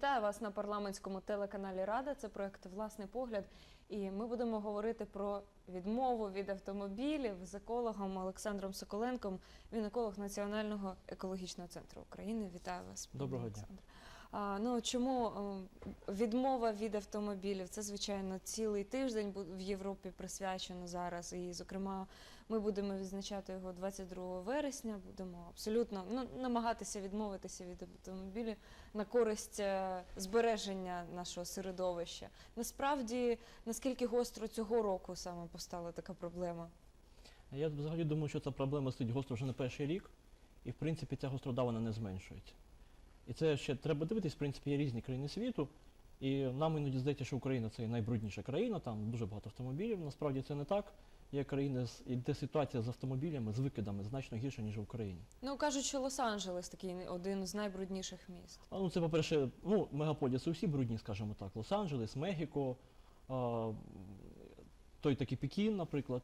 Вітаю вас на парламентському телеканалі Рада. Це проект Власний погляд. І ми будемо говорити про відмову від автомобілів з екологом Олександром Соколенком. Він еколог Національного екологічного центру України. Вітаю вас. Доброго дня. А, ну чому е, відмова від автомобілів? Це звичайно цілий тиждень в Європі присвячено зараз. І, зокрема, ми будемо відзначати його 22 вересня. Будемо абсолютно ну, намагатися відмовитися від автомобілів на користь е, збереження нашого середовища. Насправді, наскільки гостро цього року саме постала така проблема? Я взагалі думаю, що ця проблема стоїть гостро вже не перший рік, і в принципі ця гострота вона не зменшується. І це ще треба дивитись, в принципі, є різні країни світу. І нам іноді здається, що Україна це найбрудніша країна, там дуже багато автомобілів. Насправді це не так. Є країни, де ситуація з автомобілями, з викидами значно гірша, ніж в Україні. Ну кажуть, що Лос-Анджелес такий один з найбрудніших міст. А, ну, це, по-перше, ну, мегаполіси усі брудні, скажімо так. Лос-Анджелес, Мехіко, а, той такий Пекін, наприклад.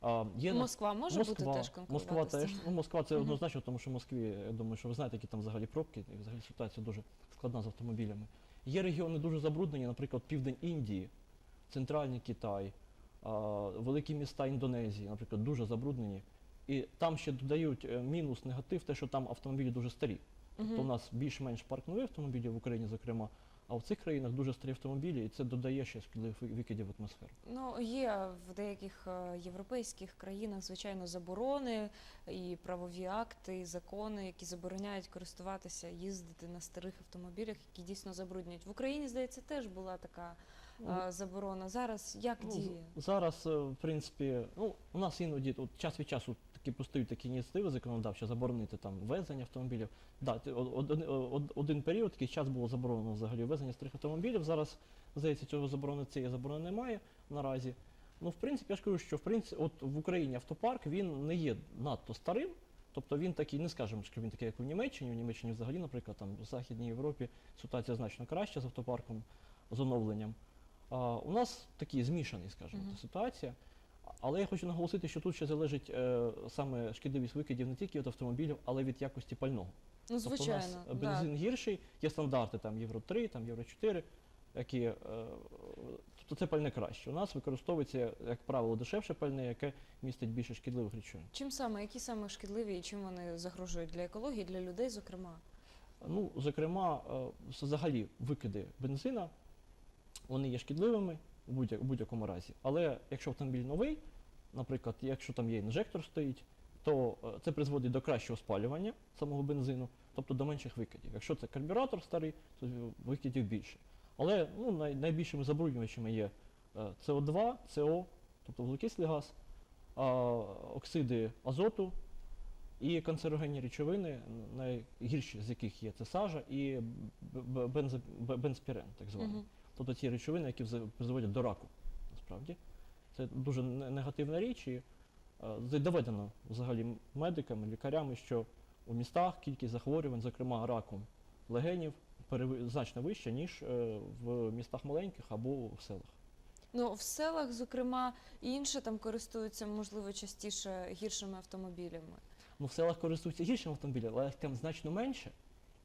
А, є Москва може бути теж конкурувати Москва теж. Ну, Москва це однозначно, тому що в Москві, я думаю, що ви знаєте, які там взагалі пробки, і взагалі ситуація дуже складна з автомобілями. Є регіони дуже забруднені, наприклад, південь Індії, центральний Китай, великі міста Індонезії, наприклад, дуже забруднені. І там ще додають е, мінус, негатив, те, що там автомобілі дуже старі. Тобто у нас більш-менш парк нових автомобілів в Україні, зокрема, а в цих країнах дуже старі автомобілі, і це додає ще шкідливих викидів в атмосферу. Ну, є в деяких е, європейських країнах, звичайно, заборони і правові акти, і закони, які забороняють користуватися, їздити на старих автомобілях, які дійсно забруднюють. В Україні, здається, теж була така е, заборона. Зараз як Ну, з- діє? Зараз, е, в принципі, ну, у нас іноді от, час від часу такі постають такі ініціативи законодавчі, заборонити там ввезення автомобілів. Да, ти- о- один, о- один період, такий час було заборонено взагалі ввезення старих автомобілів. Зараз, здається, цього заборони цієї заборони немає наразі. Ну, в принципі, я ж кажу, що в принципі, от в Україні автопарк він не є надто старим. Тобто він такий, не скажемо, що він такий, як в Німеччині. В Німеччині взагалі, наприклад, там в Західній Європі ситуація значно краща з автопарком, з оновленням. А, у нас такий змішаний, скажімо, Мгм. ситуація. Але я хочу наголосити, що тут ще залежить е, саме шкідливість викидів не тільки від автомобілів, але від якості пального. Ну, Тобто у звичайно, нас да. бензин гірший, є стандарти там Євро 3, там Євро 4, які, е, тобто це пальне краще. У нас використовується, як правило, дешевше пальне, яке містить більше шкідливих речовин. Чим саме, які саме шкідливі і чим вони загрожують для екології, для людей, зокрема? Ну, зокрема, е, взагалі викиди бензина, вони є шкідливими у будь- у будь-якому разі. Але якщо автомобіль новий, наприклад, якщо там є інжектор стоїть, то е, це призводить до кращого спалювання самого бензину, тобто до менших викидів. Якщо це карбюратор старий, то викидів більше. Але ну, найбільшими забруднювачами є е, СО2, СО, тобто вуглекислий газ, оксиди азоту, і канцерогенні речовини, найгірші з яких є це сажа і б- б- бензо- б- бензпірен, так званий. Тобто ті речовини, які призводять до раку, насправді. Це дуже негативна річ, і е, доведено взагалі медиками, лікарями, що у містах кількість захворювань, зокрема раком легенів, значно вища, ніж е, в містах маленьких або в селах. Ну, в селах, зокрема, і інші там користуються, можливо, частіше гіршими автомобілями. Ну, в селах користуються гіршим автомобілем, але їх там значно менше.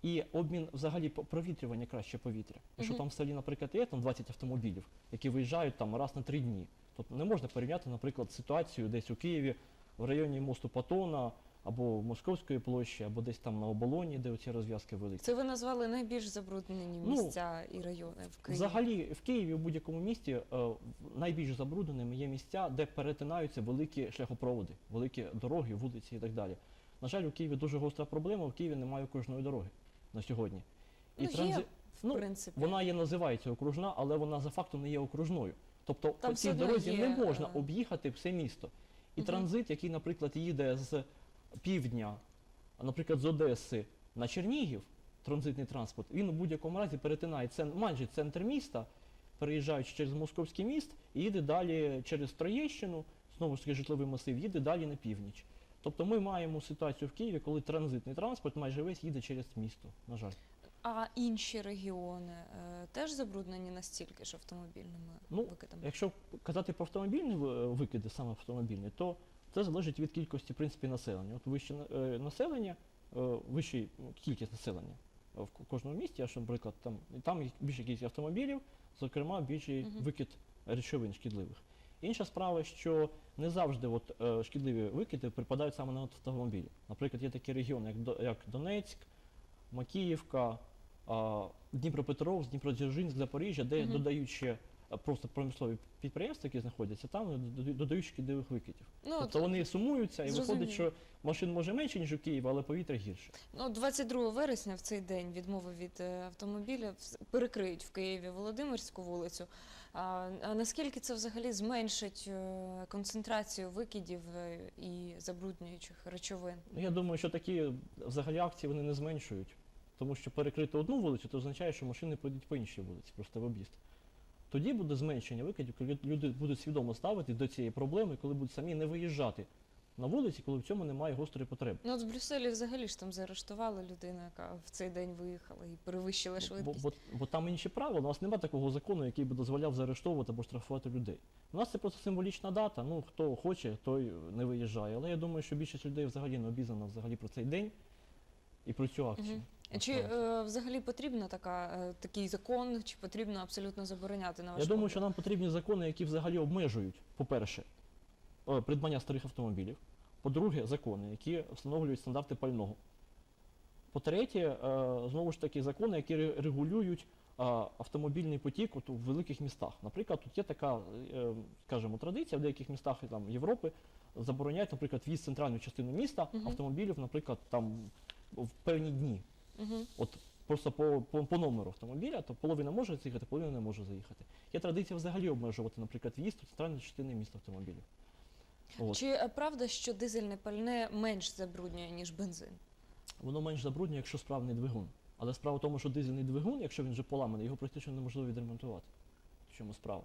І обмін взагалі провітрювання краще повітря. Якщо там в селі, наприклад, є там 20 автомобілів, які виїжджають там раз на три дні, то не можна порівняти, наприклад, ситуацію десь у Києві в районі мосту Патона або Московської площі, або десь там на оболоні, де оці розв'язки великі. Це ви назвали найбільш забруднені Ну, місця і райони в Києві. Взагалі в Києві у будь-якому місті е, в- найбільш забрудненими є місця, де перетинаються великі шляхопроводи, великі дороги, вулиці і так далі. На жаль, у Києві дуже гостра проблема. В Києві немає окружної дороги на сьогодні. Ну, є, транзи- в ну, принципі. вона є називається окружна, але вона за фактом не є окружною. Тобто Там по цій дорозі є, не можна е, об'їхати все місто. І Мгм. транзит, який, наприклад, їде з півдня, наприклад, з Одеси на Чернігів, транзитний транспорт, він у будь-якому разі перетинає цен, майже центр міста, переїжджаючи через Московський міст, і їде далі через Троєщину, знову ж таки житловий масив, їде далі на північ. Тобто ми маємо ситуацію в Києві, коли транзитний транспорт майже весь їде через місто, на жаль. А інші регіони е, теж забруднені настільки ж автомобільними Ну, викидами? Якщо казати про автомобільні викиди, саме автомобільні, то це залежить від кількості в принципі, населення. От вище е, населення, е, ну, кількість населення, в кожному місті, а що, наприклад, там, там більше кількість автомобілів, зокрема більший Мгм. викид речовин шкідливих. Інша справа, що не завжди от, е, шкідливі викиди припадають саме на автомобілі. Наприклад, є такі регіони, як, До- як Донецьк, Макіївка, а, Дніпропетровськ, Дніпродзержинськ, Запоріжжя, де Мгм. додають ще е, просто промислові підприємства, які знаходяться, там додають- додають шкідливих викидів. Ну, тобто вони сумуються і зрозуміло. виходить, що машин може менше, ніж у Києві, але повітря гірше. Ну, 22 вересня в цей день відмови від е, автомобіля перекриють в Києві Володимирську вулицю. А, наскільки це взагалі зменшить е, концентрацію викидів е, і забруднюючих речовин? Ну, Я думаю, що такі взагалі акції вони не зменшують, тому що перекрити одну вулицю, то означає, що машини поїдуть по іншій вулиці, просто в об'їзд. Тоді буде зменшення викидів, коли люди будуть свідомо ставити до цієї проблеми, коли будуть самі не виїжджати на вулиці, коли в цьому немає гострої потреби. Ну, от в Брюсселі взагалі ж там заарештували людину, яка в цей день виїхала і перевищила Бо, швидкість. бо, бо там інші правила, у нас немає такого закону, який би дозволяв заарештовувати або штрафувати людей. У нас це просто символічна дата. Ну хто хоче, той не виїжджає. Але я думаю, що більшість людей взагалі не обізнана взагалі про цей день і про цю акцію. Мгм. Чи е, взагалі потрібна така, е, такий закон, чи потрібно абсолютно забороняти на ваш Я думаю, погляд? що нам потрібні закони, які взагалі обмежують, по-перше, е, придбання старих автомобілів. По-друге, закони, які встановлюють стандарти пального. По-третє, е, знову ж таки, закони, які регулюють е, автомобільний потік от у великих містах. Наприклад, тут є така, е, скажімо, традиція в деяких містах там, Європи забороняють, наприклад, в'їзд в центральну частину міста Мгм. автомобілів, наприклад, там в певні дні. Мгм. От просто по, по, по номеру автомобіля, то половина може заїхати, половина не може заїхати. Є традиція взагалі обмежувати, наприклад, в'їзд у центральні частини міста автомобілів. От. Чи е, правда, що дизельне пальне менш забруднює, ніж бензин? Воно менш забруднює, якщо справний двигун. Але справа в тому, що дизельний двигун, якщо він вже поламаний, його практично неможливо відремонтувати. В чому справа?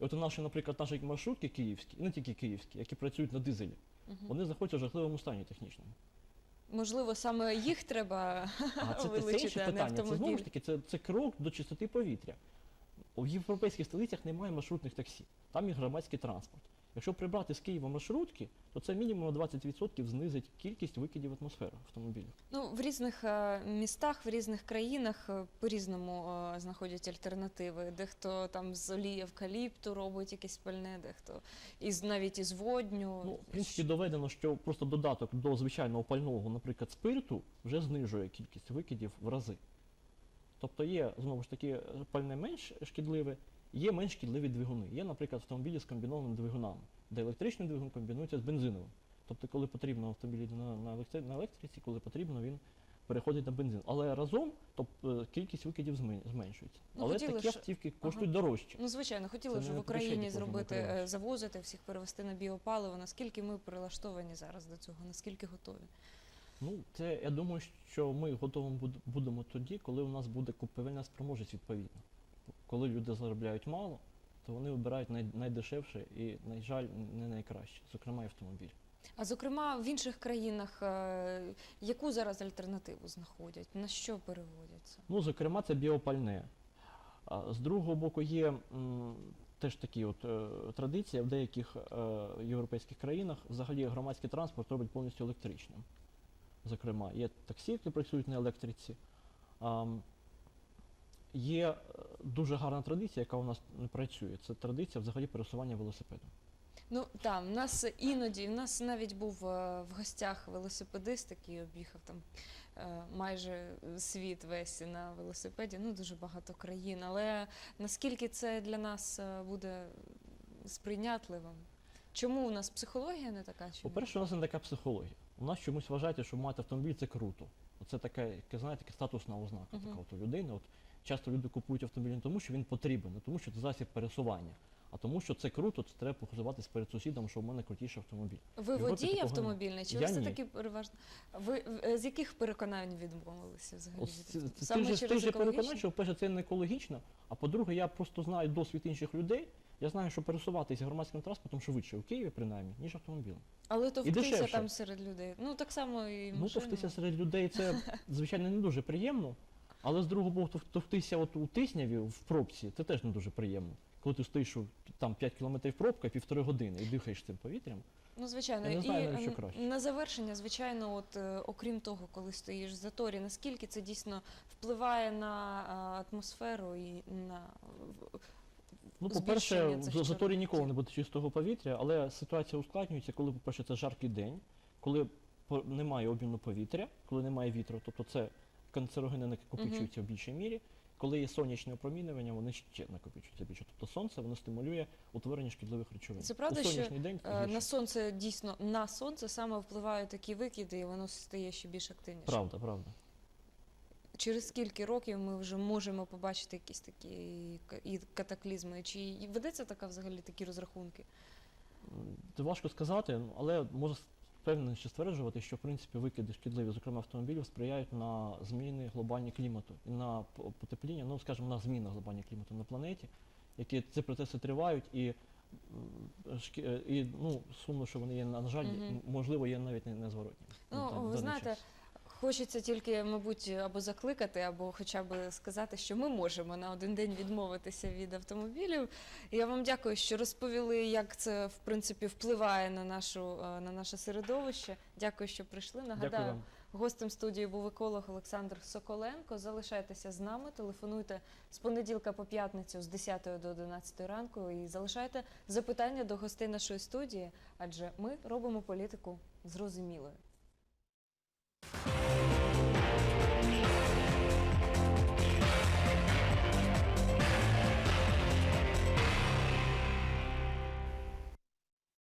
І от у наші, наприклад, наші маршрутки київські, не тільки київські, які працюють на дизелі, Мгм. вони знаходяться в жахливому стані технічному. Можливо, саме їх треба А це, це вилучити, інше а не питання. Це знову ж таки це, це крок до чистоти повітря. У європейських столицях немає маршрутних таксі, там є громадський транспорт. Якщо прибрати з Києва маршрутки, то це мінімум на 20% знизить кількість викидів в атмосферу автомобілів. Ну, в різних е, містах, в різних країнах е, по-різному е, знаходять альтернативи. Дехто там з олії евкаліпту робить якесь пальне, дехто із навіть із водню. Ну, в принципі, доведено, що просто додаток до звичайного пального, наприклад, спирту, вже знижує кількість викидів в рази. Тобто є, знову ж таки, пальне менш шкідливе, є менш шкідливі двигуни. Є, наприклад, автомобілі з комбінованими двигунами, де електричний двигун комбінується з бензиновим. Тобто, коли потрібно автомобіль на, на, електри- на електриці, коли потрібно, він переходить на бензин. Але разом тобто, кількість викидів змен- зменшується. Ну, Але такі ж- автівки коштують дорожче. Ну, звичайно, хотіли вже в Україні зробити, е, завозити всіх перевести на біопаливо. Наскільки ми прилаштовані зараз до цього? Наскільки готові? Ну, це я думаю, що ми готові будемо тоді, коли у нас буде купівельна спроможність відповідна. Коли люди заробляють мало, то вони вибирають най- найдешевше і, на жаль, не найкраще, зокрема і автомобіль. А зокрема, в інших країнах е, яку зараз альтернативу знаходять? На що переводяться? Ну, зокрема, це біопальне. А з другого боку, є м, теж такі от е, традиції в деяких е, європейських країнах взагалі громадський транспорт робить повністю електричним. Зокрема, є таксі, які працюють на електриці. Ам, є е, дуже гарна традиція, яка у нас працює. Це традиція взагалі пересування велосипедом. Ну там в нас іноді, в нас навіть був е, в гостях велосипедист, який об'їхав там е, майже світ весь на велосипеді. Ну дуже багато країн. Але наскільки це для нас е, буде сприйнятливим? Чому у нас психологія не така? Чи ні? По-перше, у нас не така психологія. У нас чомусь вважається, що мати автомобіль це круто. Це така, яке, знаєте, така статусна ознака така от у людини. От часто люди купують автомобіль не тому, що він потрібен, не тому, що це засіб пересування, а тому, що це круто, це треба похизуватись перед сусідом, що в мене крутіший автомобіль. ви Європі водій такого автомобільний? Чи Я ви все ні. таки переважно? Ви е, з яких переконань відмовилися взагалі? Це- це- Саме ти ж ти через екологічні? що по-перше, це не екологічно, а по-друге, я просто знаю досвід інших людей. Я знаю, що пересуватися громадським транспортом швидше у Києві, принаймні, ніж автомобілем. Але товктися дешевше. там серед людей. Ну так само і Ну, машина. серед людей це, звичайно, не дуже приємно, але з другого боку, тов- товктися от у тисняві в пробці, це теж не дуже приємно. коли ти стоїш у, там 5 кілометрів пробка, півтори години і дихаєш цим повітрям. Ну, звичайно, Я не знаю, і навіть що краще. на завершення, звичайно, от е, окрім того, коли стоїш в заторі, наскільки це дійсно впливає на атмосферу і на в- Ну, по-перше, в цих заторі чорних ніколи не буде чистого повітря, але ситуація ускладнюється, коли, по-перше, це жаркий день, коли по- немає обміну повітря, коли немає вітру, тобто це канцерогени накопичуються в більшій мірі. Коли є сонячне опромінювання, вони ще накопичуються більше. Тобто сонце воно стимулює утворення шкідливих речовин. Це правда, У що, день е, на сонце дійсно на сонце саме впливають такі викиди, і воно стає ще більш активніше. Правда, правда. Через скільки років ми вже можемо побачити якісь такі і катаклізми? Чи ведеться така взагалі такі розрахунки? Це важко сказати, але можу з що стверджувати, що в принципі викиди шкідливі, зокрема автомобілів, сприяють на зміни глобальні клімату і на потепління, ну скажімо, на зміни глобальні клімату на планеті, які ці процеси тривають і. І ну сумно, що вони є на жаль, mm -hmm. можливо, є навіть не- незворотні. Ну, ви знаєте, час. Хочеться тільки, мабуть, або закликати, або хоча б сказати, що ми можемо на один день відмовитися від автомобілів. Я вам дякую, що розповіли, як це в принципі впливає на нашу е, на наше середовище. Дякую, що прийшли. Нагадаю, гостем студії був еколог Олександр Соколенко. Залишайтеся з нами, телефонуйте з понеділка по п'ятницю з 10 до 11 ранку і залишайте запитання до гостей нашої студії, адже ми робимо політику зрозумілою.